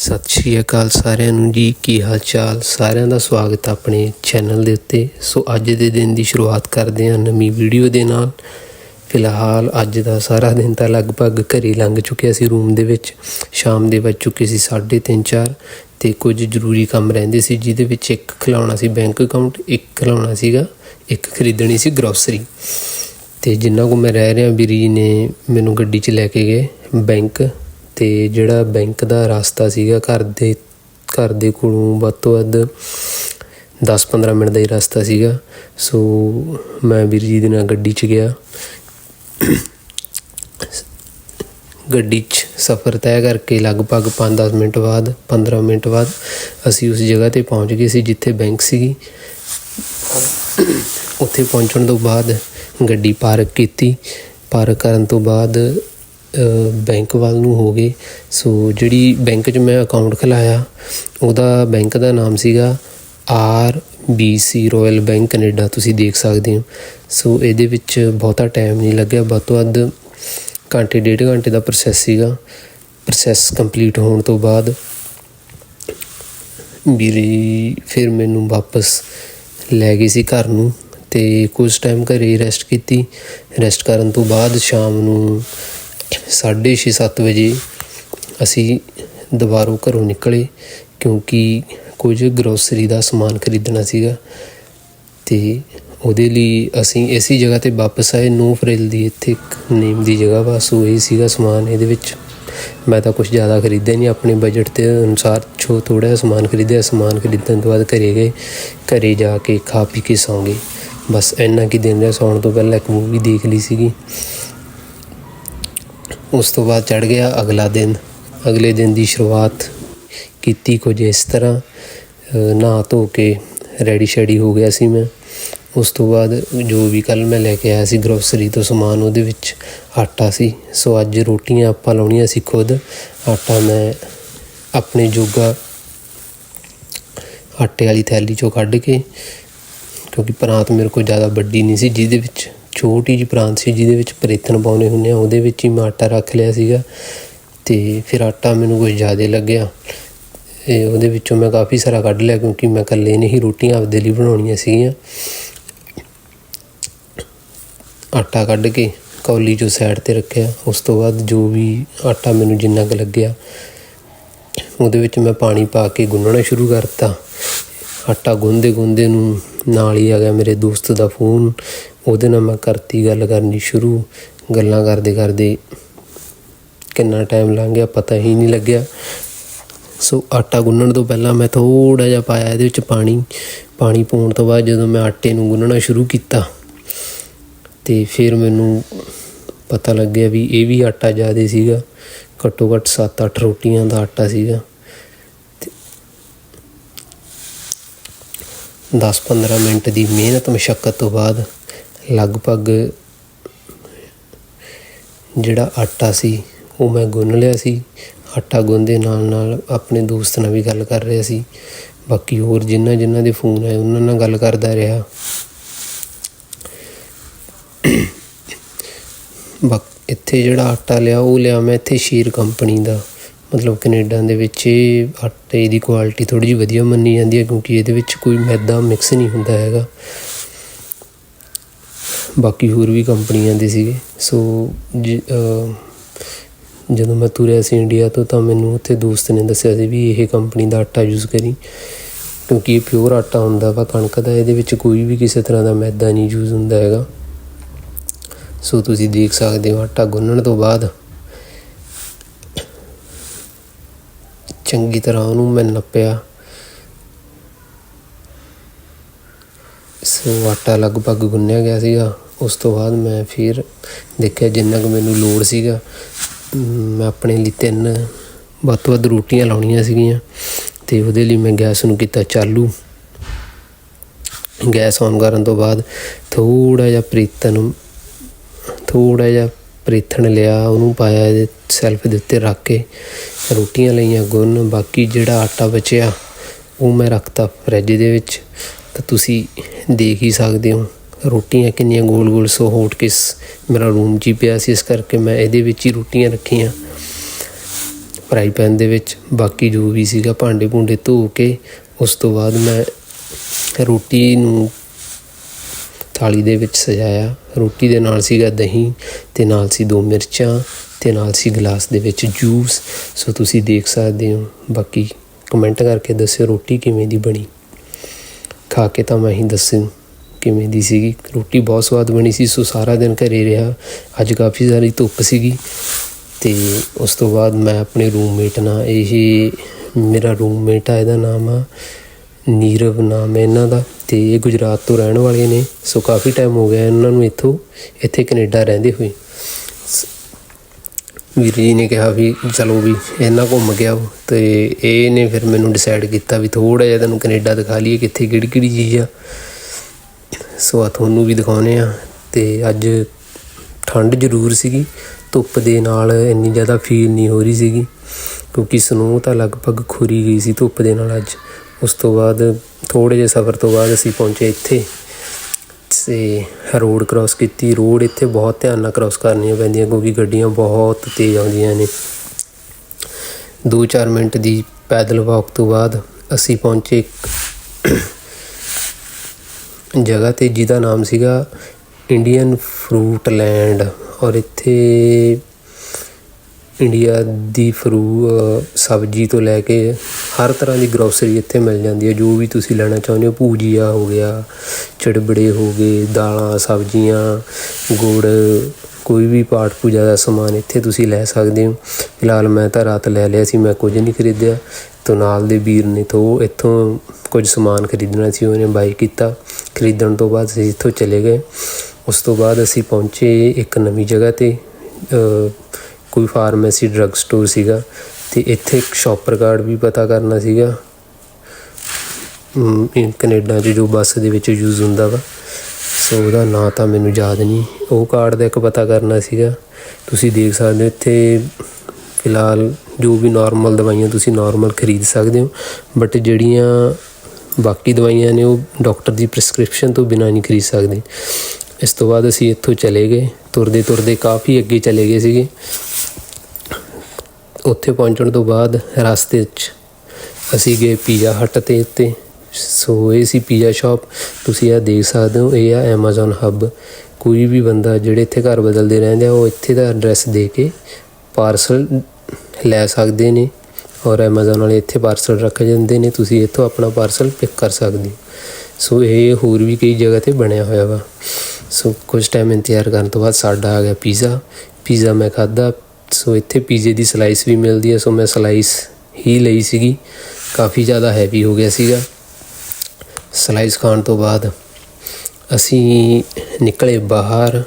ਸਤਿ ਸ਼੍ਰੀ ਅਕਾਲ ਸਾਰਿਆਂ ਨੂੰ ਜੀ, ਕੀ ਹਾਲ ਚਾਲ ਸਾਰਿਆਂ ਦਾ ਸਵਾਗਤ ਹੈ ਆਪਣੇ ਚੈਨਲ ਦੇ ਉੱਤੇ। ਸੋ ਅੱਜ ਦੇ ਦਿਨ ਦੀ ਸ਼ੁਰੂਆਤ ਕਰਦੇ ਹਾਂ ਨਵੀਂ ਵੀਡੀਓ ਦੇ ਨਾਲ। ਫਿਲਹਾਲ ਅੱਜ ਦਾ ਸਾਰਾ ਦਿਨ ਤਾਂ ਲਗਭਗ ਘਰੇ ਲੰਘ ਚੁੱਕਿਆ ਸੀ ਰੂਮ ਦੇ ਵਿੱਚ। ਸ਼ਾਮ ਦੇ ਵੱਜ ਚੁੱਕੇ ਸੀ 3:30 4 ਤੇ ਕੁਝ ਜ਼ਰੂਰੀ ਕੰਮ ਰਹਿੰਦੇ ਸੀ, ਜਿਹਦੇ ਵਿੱਚ ਇੱਕ ਖਿਲਾਉਣਾ ਸੀ ਬੈਂਕ ਅਕਾਊਂਟ ਇੱਕ ਖਿਲਾਉਣਾ ਸੀਗਾ, ਇੱਕ ਖਰੀਦਣੀ ਸੀ ਗਰੋਸਰੀ ਤੇ ਜਿੰਨਾ ਕੋ ਮੈਂ ਰਹਿ ਰਿਹਾ, ਵੀਰੀ ਜੀ ਨੇ ਮੈਨੂੰ ਗੱਡੀ 'ਚ ਲੈ ਕੇ ਗਏ ਬੈਂਕ ਤੇ ਜਿਹੜਾ ਬੈਂਕ ਦਾ ਰਸਤਾ ਸੀਗਾ ਘਰ ਦੇ ਘਰ ਦੇ ਕੋਲੋਂ ਵੱਧ ਤੋਂ ਵੱਧ 10-15 ਮਿੰਟ ਦਾ ਹੀ ਰਸਤਾ ਸੀਗਾ। ਸੋ ਮੈਂ ਵੀਰ ਜੀ ਦੇ ਨਾਲ ਗੱਡੀ 'ਚ ਗਿਆ। ਗੱਡੀ 'ਚ ਸਫ਼ਰ ਤੈਅ ਕਰਕੇ ਲਗਭਗ 5-10 ਮਿੰਟ ਬਾਅਦ 15 ਮਿੰਟ ਬਾਅਦ ਅਸੀਂ ਉਸ ਜਗ੍ਹਾ ਤੇ ਪਹੁੰਚ ਗਏ ਸੀ ਜਿੱਥੇ ਬੈਂਕ ਸੀਗੀ। ਉੱਥੇ ਪਹੁੰਚਣ ਤੋਂ ਬਾਅਦ ਗੱਡੀ ਪਾਰਕ ਕੀਤੀ। ਪਾਰਕ ਕਰਨ ਤੋਂ ਬਾਅਦ ਬੈਂਕ ਵੱਲ ਨੂੰ ਹੋ ਗਏ। ਸੋ ਜਿਹੜੀ ਬੈਂਕ 'ਚ ਮੈਂ ਅਕਾਊਂਟ ਖੁਲਾਇਆ, ਉਹਦਾ ਬੈਂਕ ਦਾ ਨਾਮ ਸੀਗਾ R B C royal bank Canada ਤੁਸੀਂ ਦੇਖ ਸਕਦੇ ਹੋ। ਸੋ ਇਹਦੇ ਵਿੱਚ ਬਹੁਤਾ ਟਾਈਮ ਨਹੀਂ ਲੱਗਿਆ, ਵੱਧ ਤੋਂ ਵੱਧ ਘੰਟੇ, ਡੇਢ ਘੰਟੇ ਦਾ ਪ੍ਰੋਸੈਸ ਸੀਗਾ। ਪ੍ਰੋਸੈਸ ਕੰਪਲੀਟ ਹੋਣ ਤੋਂ ਬਾਅਦ ਵੀਰੇ ਫਿਰ ਮੈਨੂੰ ਵਾਪਸ ਲੈ ਗਈ ਸੀ ਘਰ ਨੂੰ ਤੇ ਕੁਝ ਟਾਈਮ ਘਰੇ ਰੈਸਟ ਕੀਤੀ। ਰੈਸਟ ਕਰਨ ਤੋਂ ਬਾਅਦ ਸ਼ਾਮ ਨੂੰ 6:30 7 ਵਜੇ ਅਸੀਂ ਦੁਬਾਰੋਂ ਘਰੋਂ ਨਿਕਲੇ, ਕਿਉਂਕਿ ਕੁਝ ਗਰੋਸਰੀ ਦਾ ਸਮਾਨ ਖਰੀਦਣਾ ਸੀਗਾ ਤੇ ਉਹਦੇ ਲਈ ਅਸੀਂ ਇਸੇ ਜਗ੍ਹਾ ਤੇ ਵਾਪਸ ਆਏ। ਨੋ ਫਰੇਲ ਦੀ ਇੱਥੇ ਇੱਕ ਨੇਮ ਦੀ ਜਗ੍ਹਾ ਬਸ ਸੋ ਇਹ ਸੀਗਾ ਸਮਾਨ ਇਹਦੇ ਵਿੱਚ। ਮੈਂ ਤਾਂ ਕੁਝ ਜ਼ਿਆਦਾ ਖਰੀਦਿਆ ਨਹੀਂ, ਆਪਣੇ ਬਜਟ ਦੇ ਅਨੁਸਾਰ ਛੋ ਥੋੜਾ ਜਿਹਾ ਸਮਾਨ ਖਰੀਦਿਆ, ਸਮਾਨ ਖਰੀਦਣ ਤੋਂ ਬਾਅਦ ਘਰੇ ਗਏ, ਘਰੇ ਜਾ ਕੇ ਖਾ ਪੀ ਕੇ ਸੌਂ ਗਏ। ਬਸ ਇੰਨਾ ਕੀ ਦਿਨ ਰਿਹਾ, ਸੌਣ ਤੋਂ ਪਹਿਲਾਂ ਇੱਕ ਮੂਵੀ ਦੇਖ ਲਈ ਸੀਗੀ। ਉਸ ਤੋਂ ਬਾਅਦ ਚੜ ਗਿਆ ਅਗਲਾ ਦਿਨ। ਅਗਲੇ ਦਿਨ ਦੀ ਸ਼ੁਰੂਆਤ ਕੀਤੀ ਕੁਝ ਇਸ ਤਰ੍ਹਾਂ। ਨਹਾ ਧੋ ਕੇ ਰੈਡੀ ਸ਼ੈਡੀ ਹੋ ਗਿਆ ਸੀ ਮੈਂ। ਉਸ ਤੋਂ ਬਾਅਦ ਜੋ ਵੀ ਕੱਲ ਮੈਂ ਲੈ ਕੇ ਆਇਆ ਸੀ ਗਰੋਸਰੀ ਤੋਂ ਸਮਾਨ, ਉਹਦੇ ਵਿੱਚ ਆਟਾ ਸੀ। ਸੋ ਅੱਜ ਰੋਟੀਆਂ ਆਪਾਂ ਲਾਉਣੀਆਂ ਸੀ ਖੁਦ। ਆਟਾ ਮੈਂ ਆਪਣੇ ਜੋਗਾ ਆਟੇ ਵਾਲੀ ਥੈਲੀ ਚੋਂ ਕੱਢ ਕੇ, ਕਿਉਂਕਿ ਪਰਾਤ ਮੇਰੇ ਕੋਲ ਜ਼ਿਆਦਾ ਵੱਡੀ ਨਹੀਂ ਸੀ, ਜਿਹਦੇ ਵਿੱਚ ਛੋਟੀ ਜਿਹੀ ਪ੍ਰਾਂਤ ਸੀ ਜਿਹਦੇ ਵਿੱਚ ਪਰੇਤਨ ਪਾਉਣੇ ਹੁੰਦੇ ਆ, ਉਹਦੇ ਵਿੱਚ ਹੀ ਮੈਂ ਆਟਾ ਰੱਖ ਲਿਆ ਸੀਗਾ ਤੇ ਫਿਰ ਆਟਾ ਮੈਨੂੰ ਕੁਝ ਜ਼ਿਆਦਾ ਲੱਗਿਆ ਇਹ ਉਹਦੇ ਵਿੱਚੋਂ ਮੈਂ ਕਾਫੀ ਸਾਰਾ ਕੱਢ ਲਿਆ ਕਿਉਂਕਿ ਮੈਂ ਇਕੱਲੇ ਨੇ ਹੀ ਰੋਟੀਆਂ ਆਪਦੇ ਲਈ ਬਣਾਉਣੀਆਂ ਸੀਗੀਆਂ। ਆਟਾ ਕੱਢ ਕੇ ਕੌਲੀ ਚੋਂ ਸਾਈਡ ਤੇ ਰੱਖਿਆ, ਉਸ ਤੋਂ ਬਾਅਦ ਜੋ ਵੀ ਆਟਾ ਮੈਨੂੰ ਜਿੰਨਾ ਕੁ ਲੱਗਿਆ, ਉਹਦੇ ਵਿੱਚ ਮੈਂ ਪਾਣੀ ਪਾ ਕੇ ਗੁੰਨਣਾ ਸ਼ੁਰੂ ਕਰਤਾ। ਆਟਾ ਗੁੰਦੇ ਗੁੰਦੇ ਨੂੰ ਨਾਲ ਹੀ ਆ ਗਿਆ ਮੇਰੇ ਦੋਸਤ ਦਾ ਫੋਨ। ਉਹਦੇ ਨਾਲ ਮੈਂ ਕਰਤੀ ਗੱਲ ਕਰਨੀ ਸ਼ੁਰੂ। ਗੱਲਾਂ ਕਰਦੇ ਕਰਦੇ ਕਿੰਨਾ ਟਾਈਮ ਲੰਘ ਗਿਆ ਪਤਾ ਹੀ ਨਹੀਂ ਲੱਗਿਆ। ਸੋ ਆਟਾ ਗੁੰਨਣ ਤੋਂ ਪਹਿਲਾਂ ਮੈਂ ਥੋੜਾ ਜਿਹਾ ਪਾਇਆ, ਇਹਦੇ ਵਿੱਚ ਪਾਣੀ ਪਾਣੀ ਪਾਉਣ ਤੋਂ ਬਾਅਦ ਜਦੋਂ ਮੈਂ ਆਟੇ ਨੂੰ ਗੁੰਨਣਾ ਸ਼ੁਰੂ ਕੀਤਾ, ਤੇ ਫਿਰ ਮੈਨੂੰ ਪਤਾ ਲੱਗਿਆ ਵੀ ਇਹ ਵੀ ਆਟਾ ਜ਼ਿਆਦਾ ਸੀਗਾ। ਘੱਟੋ ਘੱਟ 7-8 ਰੋਟੀਆਂ ਦਾ ਆਟਾ ਸੀਗਾ। 10-15 ਮਿੰਟ ਦੀ ਮਿਹਨਤ ਮੁਸ਼ਕਲ ਤੋਂ ਬਾਅਦ ਲਗਭਗ ਜਿਹੜਾ ਆਟਾ ਸੀ, ਉਹ ਮੈਂ ਗੁੰਨ ਲਿਆ ਸੀ। ਆਟਾ ਗੁੰਨਦੇ ਨਾਲ ਨਾਲ ਆਪਣੇ ਦੋਸਤ ਨਾਲ ਵੀ ਗੱਲ ਕਰ ਰਿਹਾ ਸੀ। ਬਾਕੀ ਹੋਰ ਜਿਨ੍ਹਾਂ ਜਿਨ੍ਹਾਂ ਦੇ ਫੋਨ ਆਏ, ਉਹਨਾਂ ਨਾਲ ਗੱਲ ਕਰਦਾ ਰਿਹਾ। ਬਕ, ਇੱਥੇ ਜਿਹੜਾ ਆਟਾ ਲਿਆ, ਉਹ ਲਿਆ ਮੈਂ ਇੱਥੇ ਸ਼ੇਰ ਕੰਪਨੀ ਦਾ। ਮਤਲਬ ਕੈਨੇਡਾ ਦੇ ਵਿੱਚ ਇਹ ਆਟੇ ਦੀ ਕੁਆਲਿਟੀ ਥੋੜੀ ਜਿਹੀ ਵਧੀਆ ਮੰਨੀ ਜਾਂਦੀ ਹੈ ਕਿਉਂਕਿ ਇਹਦੇ ਵਿੱਚ ਕੋਈ ਮੈਦਾ ਮਿਕਸ ਨਹੀਂ ਹੁੰਦਾ ਹੈਗਾ। ਬਾਕੀ ਹੋਰ ਵੀ ਕੰਪਨੀਆਂ ਦੇ ਸੀਗੇ। ਸੋ ਜਦੋਂ ਮੈਂ ਤੁਰਿਆ ਸੀ ਇੰਡੀਆ ਤੋਂ ਤਾਂ ਮੈਨੂੰ ਉੱਥੇ ਦੋਸਤ ਨੇ ਦੱਸਿਆ ਸੀ ਵੀ ਇਹ ਕੰਪਨੀ ਦਾ ਆਟਾ ਯੂਜ਼ ਕਰੀ। ਕਿਉਂਕਿ ਇਹ ਪਿਓਰ ਆਟਾ ਹੁੰਦਾ ਵਾ, ਕਣਕ ਦਾ ਇਹਦੇ ਵਿੱਚ ਕੋਈ ਵੀ ਕਿਸੇ ਤਰ੍ਹਾਂ ਦਾ ਮੈਦਾ ਨਹੀਂ ਯੂਜ਼ ਹੁੰਦਾ ਹੈਗਾ। ਸੋ ਤੁਸੀਂ ਦੇਖ ਸਕਦੇ ਹੋ ਆਟਾ ਗੁੰਨਣ ਤੋਂ ਬਾਅਦ ਚੰਗੀ ਤਰ੍ਹਾਂ ਉਹਨੂੰ ਮੈਂ ਨੱਪਿਆ। ਸੋ ਆਟਾ ਲਗਭਗ ਗੁੰਨਿਆ ਗਿਆ ਸੀਗਾ। ਉਸ ਤੋਂ ਬਾਅਦ ਮੈਂ ਫਿਰ ਦੇਖਿਆ ਜਿੰਨਾ ਕੁ ਮੈਨੂੰ ਲੋੜ ਸੀਗਾ, ਮੈਂ ਆਪਣੇ ਲਈ ਤਿੰਨ ਵੱਧ ਤੋਂ ਵੱਧ ਰੋਟੀਆਂ ਲਾਉਣੀਆਂ ਸੀਗੀਆਂ ਤੇ ਉਹਦੇ ਲਈ ਮੈਂ ਗੈਸ ਨੂੰ ਕੀਤਾ ਚਾਲੂ। ਗੈਸ ਔਨ ਕਰਨ ਤੋਂ ਬਾਅਦ ਥੋੜਾ ਜਿਹਾ ਪ੍ਰੀਤਨ ਥੋੜਾ ਜਿਹਾ ਪ੍ਰੇਥਣ ਲਿਆ, ਉਹਨੂੰ ਪਾਇਆ ਇਹਦੇ ਸੈਲਫ ਦੇ ਉੱਤੇ ਰੱਖ ਕੇ, ਰੋਟੀਆਂ ਲਈਆਂ, ਗੁੰਨ, ਬਾਕੀ ਜਿਹੜਾ ਆਟਾ ਬਚਿਆ, ਉਹ ਮੈਂ ਰੱਖਤਾ ਫਰਿੱਜ ਦੇ ਵਿੱਚ। ਤਾਂ ਤੁਸੀਂ ਦੇਖ ਹੀ ਸਕਦੇ ਹੋ, ਰੋਟੀਆਂ ਕਿੰਨੀਆਂ ਗੋਲ-ਗੋਲ ਸੋ ਹੋਟ ਕਿਸ ਮੇਰਾ ਰੂਮ 'ਚ ਹੀ ਪਿਆ ਸੀ, ਇਸ ਕਰਕੇ ਮੈਂ ਇਹਦੇ ਵਿੱਚ ਹੀ ਰੋਟੀਆਂ ਰੱਖੀਆਂ। ਫਰਾਈ ਪੈਨ ਦੇ ਵਿੱਚ, ਬਾਕੀ ਜੋ ਵੀ ਸੀਗਾ ਭਾਂਡੇ ਭੁੰਡੇ ਧੋ ਕੇ, ਉਸ ਤੋਂ ਬਾਅਦ ਮੈਂ ਰੋਟੀ ਨੂੰ ਥਾਲੀ ਦੇ ਵਿੱਚ ਸਜਾਇਆ। ਰੋਟੀ ਦੇ ਨਾਲ ਸੀਗਾ ਦਹੀਂ, ਤੇ ਨਾਲ ਸੀ ਦੋ ਮਿਰਚਾਂ, ਤੇ ਨਾਲ ਸੀ ਗਲਾਸ ਦੇ ਵਿੱਚ ਜੂਸ। ਸੋ ਤੁਸੀਂ ਦੇਖ ਸਕਦੇ ਹੋ। ਬਾਕੀ ਕਮੈਂਟ ਕਰਕੇ ਦੱਸਿਓ ਰੋਟੀ ਕਿਵੇਂ ਦੀ ਬਣੀ। ਖਾ ਕੇ ਤਾਂ ਮੈਂ ਹੀ ਦੱਸੂ ਕਿਵੇਂ ਦੀ ਸੀਗੀ। ਰੋਟੀ ਬਹੁਤ ਸਵਾਦ ਬਣੀ ਸੀ, ਸੋ ਸਾਰਾ ਦਿਨ ਘਰੇ ਰਿਹਾ। ਅੱਜ ਕਾਫੀ ਸਾਰੀ ਧੁੱਪ ਸੀਗੀ। ਤੇ ਉਸ ਤੋਂ ਬਾਅਦ ਮੈਂ ਆਪਣੇ ਰੂਮਮੇਟ ਨਾਲ, ਇਹ ਮੇਰਾ ਰੂਮਮੇਟ ਆ, ਇਹਦਾ ਨਾਮ ਆ ਨੀਰਵ, ਨਾਮ ਹੈ ਇਹਨਾਂ ਦਾ। ਤੇ ਇਹ ਗੁਜਰਾਤ ਤੋਂ ਰਹਿਣ ਵਾਲੇ ਨੇ। ਸੋ ਕਾਫੀ ਟਾਈਮ ਹੋ ਗਿਆ ਇਹਨਾਂ ਨੂੰ ਇੱਥੋਂ, ਇੱਥੇ ਕੈਨੇਡਾ ਰਹਿੰਦੇ ਹੋਏ। ਵੀਰ ਜੀ ਨੇ ਕਿਹਾ ਵੀ ਚਲੋ ਵੀ ਇਹਨਾਂ ਘੁੰਮ ਗਿਆ ਉਹ ਤੇ ਇਹ ਨੇ ਫਿਰ ਮੈਨੂੰ ਡਿਸਾਈਡ ਕੀਤਾ ਵੀ ਥੋੜਾ ਜਿਹਾ ਤੈਨੂੰ ਕੈਨੇਡਾ ਦਿਖਾ ਲਈਏ ਕਿੱਥੇ ਕਿਹੜੀ ਕਿਹੜੀ ਚੀਜ਼ ਆ। ਸੋ ਆ ਤੁਹਾਨੂੰ ਵੀ ਦਿਖਾਉਨੇ ਆ ਤੇ ਅੱਜ ਠੰਡ ਜ਼ਰੂਰ ਸੀਗੀ। ਧੁੱਪ ਦੇ ਨਾਲ ਇੰਨੀ ਜ਼ਿਆਦਾ ਫੀਲ ਨਹੀਂ ਹੋ ਰਹੀ ਸੀਗੀ। ਕਿਉਂਕਿ ਸਨੋ ਤਾਂ ਲਗਭਗ ਖੁਰੀ ਗਈ ਸੀ ਧੁੱਪ ਦੇ ਨਾਲ ਅੱਜ। ਉਸ ਤੋਂ ਬਾਅਦ ਥੋੜੇ ਜਿਹੇ ਸਫ਼ਰ ਤੋਂ ਬਾਅਦ ਅਸੀਂ ਪਹੁੰਚੇ ਇੱਥੇ ਤੇ ਰੋਡ ਕ੍ਰਾਸ ਕੀਤੀ। ਰੋਡ ਇੱਥੇ ਬਹੁਤ ਧਿਆਨ ਨਾਲ ਕ੍ਰਾਸ ਕਰਨੀਆਂ ਪੈਂਦੀਆਂ ਕਿਉਂਕਿ ਗੱਡੀਆਂ ਬਹੁਤ ਤੇਜ਼ ਆਉਂਦੀਆਂ ਨੇ। 2-4 ਮਿੰਟ ਦੀ ਪੈਦਲ ਵਾਕ ਤੋਂ ਬਾਅਦ ਅਸੀਂ ਪਹੁੰਚੇ ਇੱਕ ਜਗ੍ਹਾ ਤੇ ਜਿਹਦਾ ਨਾਮ ਸੀਗਾ ਇੰਡੀਅਨ ਫਰੂਟ ਲੈਂਡ ਔਰ ਇੱਥੇ ਇੰਡੀਆ ਦੀ ਫਰੂ ਸਬਜ਼ੀ ਤੋਂ ਲੈ ਕੇ ਹਰ ਤਰ੍ਹਾਂ ਦੀ ਗਰੋਸਰੀ ਇੱਥੇ ਮਿਲ ਜਾਂਦੀ ਹੈ। ਜੋ ਵੀ ਤੁਸੀਂ ਲੈਣਾ ਚਾਹੁੰਦੇ ਹੋ, ਭੂਜੀਆ ਹੋ ਗਿਆ, ਚਿੜਬੜੇ ਹੋ ਗਏ, ਦਾਲਾਂ, ਸਬਜ਼ੀਆਂ, ਗੁੜ, ਕੋਈ ਵੀ ਪਾਠ ਪੂਜਾ ਦਾ ਸਮਾਨ ਇੱਥੇ ਤੁਸੀਂ ਲੈ ਸਕਦੇ ਹੋ। ਫਿਲਹਾਲ ਮੈਂ ਤਾਂ ਰਾਤ ਲੈ ਲਿਆ ਸੀ, ਮੈਂ ਕੁਝ ਨਹੀਂ ਖਰੀਦਿਆ। ਤੋਂ ਨਾਲ ਦੇ ਵੀਰ ਨੇ ਤੋਂ ਇੱਥੋਂ ਕੁਝ ਸਮਾਨ ਖਰੀਦਣਾ ਸੀ, ਉਹਨੇ ਬਾਈ ਕੀਤਾ। ਖਰੀਦਣ ਤੋਂ ਬਾਅਦ ਅਸੀਂ ਇੱਥੋਂ ਚਲੇ ਗਏ। ਉਸ ਤੋਂ ਬਾਅਦ ਅਸੀਂ ਪਹੁੰਚੇ ਇੱਕ ਨਵੀਂ ਜਗ੍ਹਾ ਤੇ। ਕੋਈ ਫਾਰਮੇਸੀ ਡਰੱਗ ਸਟੋਰ ਸੀਗਾ। ਤੇ ਇੱਥੇ ਇੱਕ ਸ਼ਾਪਰ ਕਾਰਡ ਵੀ ਪਤਾ ਕਰਨਾ ਸੀਗਾ। ਅਮ, ਕੈਨੇਡਾ 'ਚ ਜੋ ਬੱਸ ਦੇ ਵਿੱਚ ਯੂਜ਼ ਹੁੰਦਾ ਵਾ ਸੋ ਉਹਦਾ ਨਾਂ ਤਾਂ ਮੈਨੂੰ ਯਾਦ ਨਹੀਂ। ਉਹ ਕਾਰਡ ਦਾ ਇੱਕ ਪਤਾ ਕਰਨਾ ਸੀਗਾ। ਤੁਸੀਂ ਦੇਖ ਸਕਦੇ ਹੋ ਇੱਥੇ ਫਿਲਹਾਲ ਜੋ ਵੀ ਨਾਰਮਲ ਦਵਾਈਆਂ ਤੁਸੀਂ ਨਾਰਮਲ ਖਰੀਦ ਸਕਦੇ ਹੋ ਬਟ ਜਿਹੜੀਆਂ ਬਾਕੀ ਦਵਾਈਆਂ ਨੇ ਉਹ ਡਾਕਟਰ ਦੀ ਪ੍ਰੈਸਕ੍ਰਿਪਸ਼ਨ ਤੋਂ ਬਿਨਾਂ ਨਹੀਂ ਖਰੀਦ ਸਕਦੇ। ਇਸ ਤੋਂ ਬਾਅਦ ਅਸੀਂ ਇੱਥੋਂ ਚਲੇ ਗਏ। ਤੁਰਦੇ ਤੁਰਦੇ ਕਾਫੀ ਅੱਗੇ ਚਲੇ ਗਏ ਸੀਗੇ। ਉੱਥੇ ਪਹੁੰਚਣ ਤੋਂ ਬਾਅਦ ਰਸਤੇ 'ਚ ਅਸੀਂ ਗਏ ਪੀਜ਼ਾ ਹੱਟ ਤੇ ਉੱਤੇ ਸੋ ਇਹ ਸੀ ਪੀਜ਼ਾ ਸ਼ਾਪ। ਤੁਸੀਂ ਇਹ ਦੇਖ ਸਕਦੇ ਹੋ, ਇਹ ਆ Amazon ਹੱਬ ਕੋਈ ਵੀ ਬੰਦਾ ਜਿਹੜੇ ਇੱਥੇ ਘਰ ਬਦਲਦੇ ਰਹਿੰਦੇ ਆ, ਉਹ ਇੱਥੇ ਦਾ ਐਡਰੈਸ ਦੇ ਕੇ ਪਾਰਸਲ ਲੈ ਸਕਦੇ ਨੇ ਔਰ Amazon ਵਾਲੇ ਇੱਥੇ ਪਾਰਸਲ ਰੱਖ ਜਾਂਦੇ ਨੇ। ਤੁਸੀਂ ਇੱਥੋਂ ਆਪਣਾ ਪਾਰਸਲ ਪਿਕ ਕਰ ਸਕਦੇ ਹੋ। ਸੋ ਇਹ ਹੋਰ ਵੀ ਕਈ ਜਗ੍ਹਾ ਤੇ ਬਣਿਆ ਹੋਇਆ ਵਾ। ਸੋ ਕੁਝ ਟਾਈਮ ਇੰਤਜ਼ਾਰ ਕਰਨ ਤੋਂ ਬਾਅਦ ਸਾਡਾ ਆ ਗਿਆ ਪੀਜ਼ਾ। ਪੀਜ਼ਾ ਮੈਂ ਖਾਦਾ ਸੋ ਇੱਥੇ ਪੀਜ਼ੇ ਦੀ ਸਲਾਈਸ ਵੀ ਮਿਲਦੀ ਹੈ ਸੋ ਮੈਂ ਸਲਾਈਸ ਹੀ ਲਈ ਸੀਗੀ। ਕਾਫੀ ਜ਼ਿਆਦਾ ਹੈਵੀ ਹੋ ਗਿਆ ਸੀਗਾ। ਸਲਾਈਸ ਖਾਣ ਤੋਂ ਬਾਅਦ ਅਸੀਂ ਨਿਕਲੇ ਬਾਹਰ।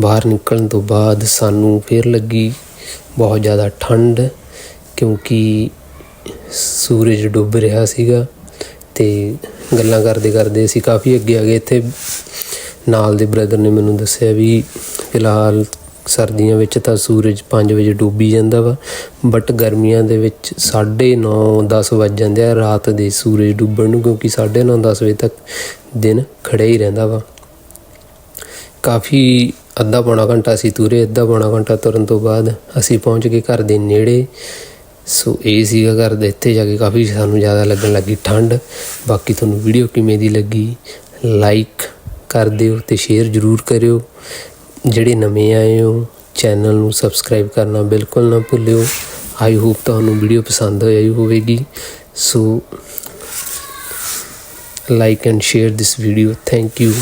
ਬਾਹਰ ਨਿਕਲਣ ਤੋਂ ਬਾਅਦ ਸਾਨੂੰ ਫਿਰ ਲੱਗੀ ਬਹੁਤ ਜ਼ਿਆਦਾ ਠੰਡ, ਕਿਉਂਕਿ ਸੂਰਜ ਡੁੱਬ ਰਿਹਾ ਸੀਗਾ ਤੇ ਗੱਲਾਂ ਕਰਦੇ ਕਰਦੇ ਅਸੀਂ ਕਾਫੀ ਅੱਗੇ ਆ ਗਏ। ਇੱਥੇ ਨਾਲ ਦੇ ਬ੍ਰਦਰ ਨੇ ਮੈਨੂੰ ਦੱਸਿਆ ਵੀ ਫਿਲਹਾਲ ਸਰਦੀਆਂ ਵਿੱਚ ਤਾਂ ਸੂਰਜ 5 ਵਜੇ ਡੁੱਬੀ ਜਾਂਦਾ ਵਾ ਬਟ ਗਰਮੀਆਂ ਦੇ ਵਿੱਚ 9:30 10 ਵੱਜ ਜਾਂਦੇ ਆ ਰਾਤ ਦੇ ਸੂਰਜ ਡੁੱਬਣ ਨੂੰ, ਕਿਉਂਕਿ 9:30 10 ਵਜੇ ਤੱਕ ਦਿਨ ਖੜਾ ਹੀ ਰਹਿੰਦਾ ਵਾ। ਕਾਫੀ ਅੱਧਾ ਪੌਣਾ ਘੰਟਾ ਅਸੀਂ ਤੁਰੇ, ਅੱਧਾ ਪੌਣਾ ਘੰਟਾ ਤੁਰਨ ਤੋਂ ਬਾਅਦ ਅਸੀਂ ਪਹੁੰਚ ਗਏ ਘਰ ਦੇ ਨੇੜੇ। ਸੋ ਇਹ ਸੀਗਾ ਘਰ ਦੇ ਇੱਥੇ ਜਾ ਕੇ ਕਾਫੀ ਸਾਨੂੰ ਜ਼ਿਆਦਾ ਲੱਗਣ ਲੱਗੀ ਠੰਡ। ਬਾਕੀ ਤੁਹਾਨੂੰ ਵੀਡੀਓ ਕਿਵੇਂ ਦੀ ਲੱਗੀ ਲਾਈਕ ਕਰ ਦਿਓ ਤੇ ਸ਼ੇਅਰ ਜ਼ਰੂਰ ਕਰਿਓ। ਜਿਹੜੇ ਨਵੇਂ ਆਏ ਹੋ ਚੈਨਲ ਨੂੰ ਸਬਸਕ੍ਰਾਈਬ ਕਰਨਾ ਬਿਲਕੁਲ ਨਾ ਭੁੱਲਿਓ। ਆਈ ਹੋਪ ਤੁਹਾਨੂੰ ਵੀਡੀਓ ਪਸੰਦ ਆਈ ਹੋਵੇਗੀ। ਸੋ like and share this video. Thank you.